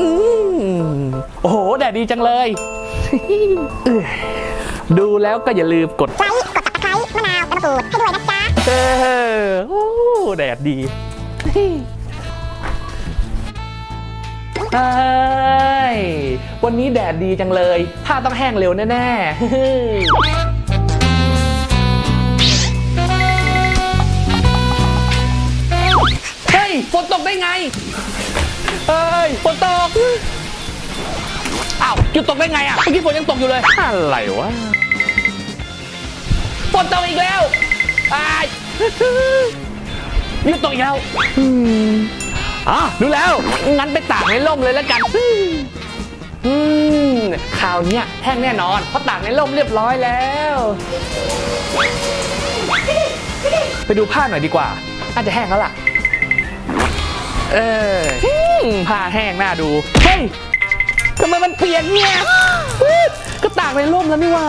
อืมโอ้โหแดดดีจังเลยเอ้ยดูแล้วก็อย่าลืมกดไลค์กดติดตามมะนาวและมะกรูดให้ด้วยนะจ๊ะเออโอ้แดดดีเอ้ยวันนี้แดดดีจังเลยผ้าต้องแห้งเร็วแน่ ๆ ได้ไงเฮ้ยฝนตกอ้าวหยุดตกได้ไงอะเมื่อกี้ฝนยังตกอยู่เลย อะไรวะฝนตกอีกแล้วอายหยุดตกอีกแล้วอืมอ๋อรู้แล้ว งั้นไปตากในร่มเลยแล้วกันอืมคราวเนี้ยแห้งแน่นอน เพราะตากในร่มเรียบร้อยแล้ว ไปดูผ้าหน่อยดีกว่าน่าจะแห้งแล้วล่ะ เออผ้าแห้งหน้าดู เฮ้ยทำไมมันเปลี่ยนเนี่ยก็ตากในร่มแล้วนี่ว่า